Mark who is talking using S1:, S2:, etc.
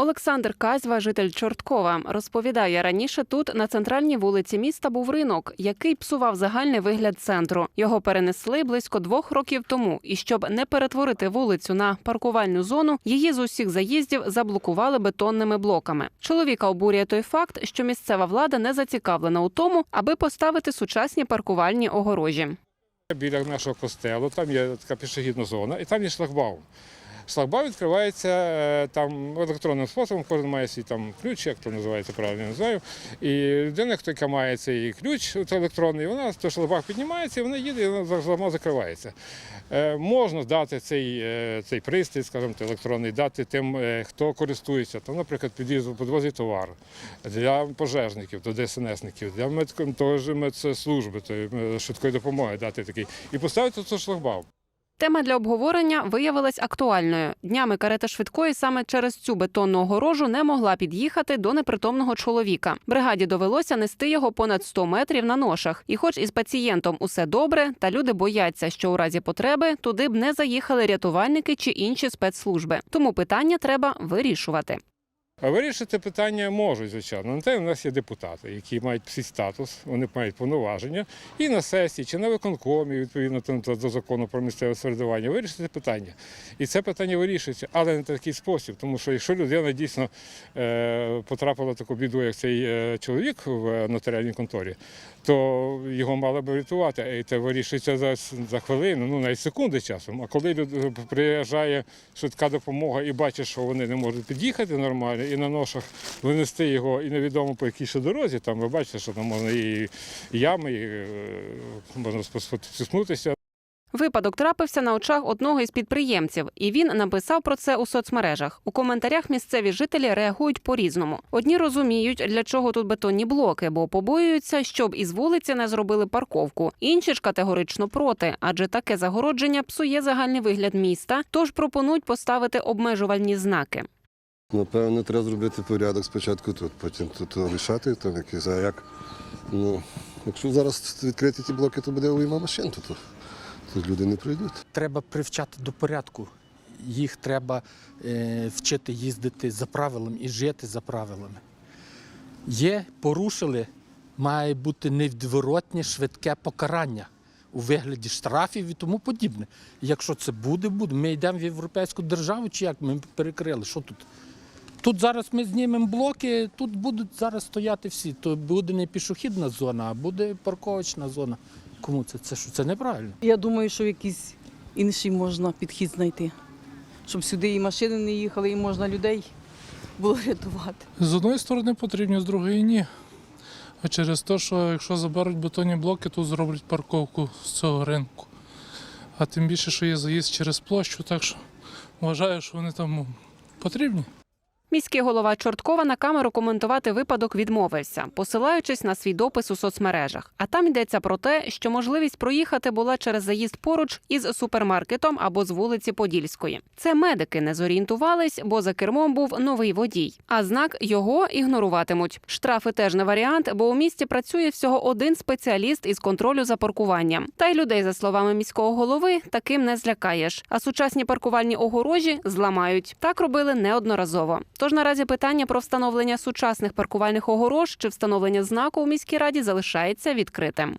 S1: Олександр Казьва, житель Чорткова, розповідає, раніше тут на центральній вулиці міста був ринок, який псував загальний вигляд центру. Його перенесли близько двох років тому. І щоб не перетворити вулицю на паркувальну зону, її з усіх заїздів заблокували бетонними блоками. Чоловіка обурює той факт, що місцева влада не зацікавлена у тому, аби поставити сучасні паркувальні огорожі.
S2: Біля нашого костелу там є така пішохідна зона, і там є шлагбаум. Шлагбаум відкривається е, там електронним способом, кожен має свій там ключ, як то називається правильно не знаю. І людина, хто яка має цей ключ от електронний, вона то шлагбаум піднімається, і вона їде, і вона зама закривається. Е, можна дати цей, е, цей пристрій, скажімо, електронний, дати тим, хто користується. Там, наприклад, під'їзд підвозить товар для пожежників, до ДСНСників, для медслужби, швидкої допомоги дати такий. І поставити тут шлагбаум.
S1: Тема для обговорення виявилась актуальною. Днями карета швидкої саме через цю бетонну огорожу не могла під'їхати до непритомного чоловіка. Бригаді довелося нести його понад 100 метрів на ношах. І, хоч із пацієнтом усе добре, та люди бояться, що у разі потреби туди б не заїхали рятувальники чи інші спецслужби. Тому питання треба вирішувати.
S2: Вирішити питання можуть, звичайно. На те у нас є депутати, які мають всі статус, вони мають повноваження і на сесії, чи на виконкомі, відповідно до закону про місцеве самоврядування, вирішити питання. І це питання вирішується, але не такий спосіб. Тому що якщо людина дійсно е, потрапила в таку біду, як цей е, чоловік в нотаріальній конторі, то його мали б рятувати. І це вирішується за, за хвилину, ну навіть секунди часом. А коли приїжджає швидка допомога і бачить, що вони не можуть під'їхати нормально, і на ношах винести його, і невідомо по якій ще дорозі, там ви бачите, що там можна і ями, і е, можна споткнутися.
S1: Випадок трапився на очах одного із підприємців, і він написав про це у соцмережах. У коментарях місцеві жителі реагують по-різному. Одні розуміють, для чого тут бетонні блоки, бо побоюються, щоб із вулиці не зробили парковку. Інші ж категорично проти, адже таке загородження псує загальний вигляд міста. Тож пропонують поставити обмежувальні знаки.
S3: Напевно, треба зробити порядок спочатку тут, потім тут рішати, там якийсь, а як. Ну, якщо зараз відкриті ті блоки, то буде уйма машин тут. Тут люди не прийдуть.
S4: треба привчати до порядку. Їх треба е, вчити їздити за правилами і жити за правилами. Є, порушили, має бути невідворотнє швидке покарання у вигляді штрафів і тому подібне. Якщо це буде, буде. Ми йдемо в європейську державу чи як ми перекрили? Що тут? Тут зараз ми знімемо блоки, тут будуть зараз стояти всі. То буде не пішохідна зона, а буде парковочна зона. Кому це? Це що? Це неправильно.
S5: Я думаю, що якийсь інший можна підхід знайти, щоб сюди і машини не їхали, і можна людей було рятувати.
S6: З одної сторони потрібні, з другої ні. А через те, що якщо заберуть бетонні блоки, то зроблять парковку з цього ринку. А тим більше, що є заїзд через площу, так що вважаю, що вони там потрібні.
S1: Міський голова Чорткова на камеру коментувати випадок відмовився, посилаючись на свій допис у соцмережах. А там йдеться про те, що можливість проїхати була через заїзд поруч із супермаркетом або з вулиці Подільської. Це медики не зорієнтувались, бо за кермом був новий водій. А знак його ігноруватимуть. Штрафи теж не варіант, бо у місті працює всього один спеціаліст із контролю за паркуванням. Та й людей, за словами міського голови, таким не злякаєш. А сучасні паркувальні огорожі зламають. Так робили неодноразово. Тож наразі питання про встановлення сучасних паркувальних огорож чи встановлення знаку у міській раді залишається відкритим.